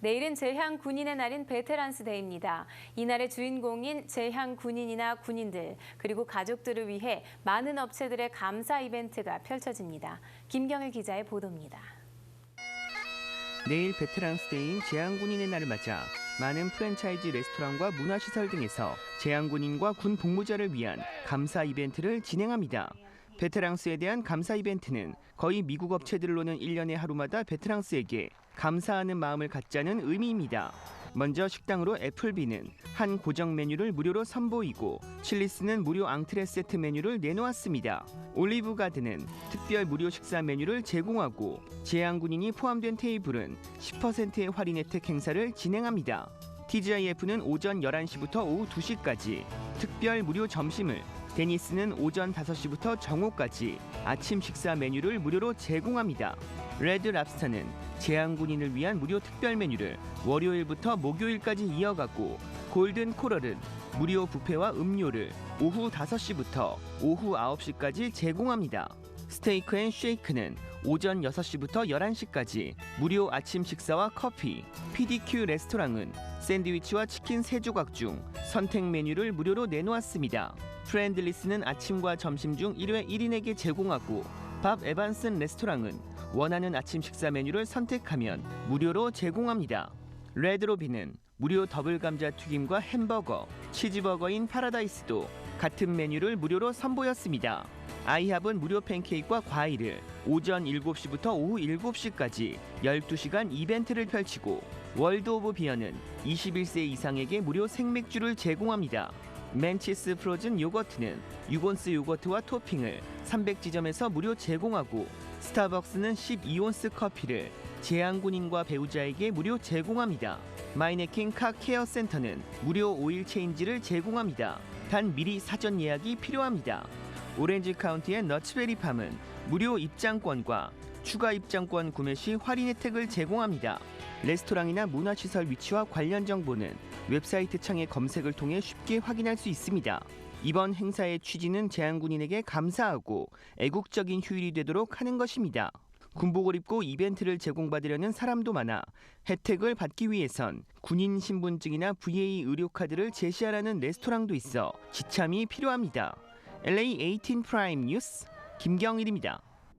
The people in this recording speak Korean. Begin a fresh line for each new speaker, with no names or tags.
내일은 재향 군인의 날인 베테랑스 데이입니다. 이날의 주인공인 재향 군인이나 군인들 그리고 가족들을 위해 많은 업체들의 감사 이벤트가 펼쳐집니다. 김경일 기자의 보도입니다.
내일 베테랑스 데이인 재향군인의 날을 맞아 많은 프랜차이즈 레스토랑과 문화시설 등에서 재향군인과 군 복무자를 위한 감사 이벤트를 진행합니다. 베테랑스에 대한 감사 이벤트는 거의 미국 업체들로는 1년에 하루마다 베테랑스에게 감사하는 마음을 갖자는 의미입니다. 먼저 식당으로 애플비는 한 고정 메뉴를 무료로 선보이고 칠리스는 무료 앙트레 세트 메뉴를 내놓았습니다. 올리브 가든은 특별 무료 식사 메뉴를 제공하고 재향군인이 포함된 테이블은 10%의 할인 혜택 행사를 진행합니다. TGIF는 오전 11시부터 오후 2시까지 특별 무료 점심을 데니스는 오전 5시부터 정오까지 아침 식사 메뉴를 무료로 제공합니다. 레드 랍스터는 재향군인을 위한 무료 특별 메뉴를 월요일부터 목요일까지 이어가고 골든 코럴은 무료 뷔페와 음료를 오후 5시부터 오후 9시까지 제공합니다. 스테이크 앤 쉐이크는 오전 6시부터 11시까지 무료 아침 식사와 커피, PDQ 레스토랑은 샌드위치와 치킨 3조각 중 선택 메뉴를 무료로 내놓았습니다. 프렌들리스는 아침과 점심 중 1회 1인에게 제공하고 밥 에반슨 레스토랑은 원하는 아침 식사 메뉴를 선택하면 무료로 제공합니다. 레드로비는 무료 더블 감자 튀김과 햄버거, 치즈버거인 파라다이스도 같은 메뉴를 무료로 선보였습니다. 아이합은 무료 팬케이크와 과일을 오전 7시부터 오후 7시까지 12시간 이벤트를 펼치고 월드 오브 비어는 21세 이상에게 무료 생맥주를 제공합니다. 맨치스 프로즌 요거트는 유곤스 요거트와 토핑을 300지점에서 무료 제공하고 스타벅스는 12온스 커피를 재향군인과 배우자에게 무료 제공합니다. 마이네킹 카 케어 센터는 무료 오일 체인지를 제공합니다. 단 미리 사전 예약이 필요합니다. 오렌지 카운티의 너츠베리 팜은 무료 입장권과 추가 입장권 구매 시 할인 혜택을 제공합니다. 레스토랑이나 문화시설 위치와 관련 정보는 웹사이트 창의 검색을 통해 쉽게 확인할 수 있습니다. 이번 행사의 취지는 재향군인에게 감사하고 애국적인 휴일이 되도록 하는 것입니다. 군복을 입고 이벤트를 제공받으려는 사람도 많아 혜택을 받기 위해선 군인 신분증이나 VA 의료카드를 제시하라는 레스토랑도 있어 지참이 필요합니다. LA 18 프라임 뉴스 김경일입니다.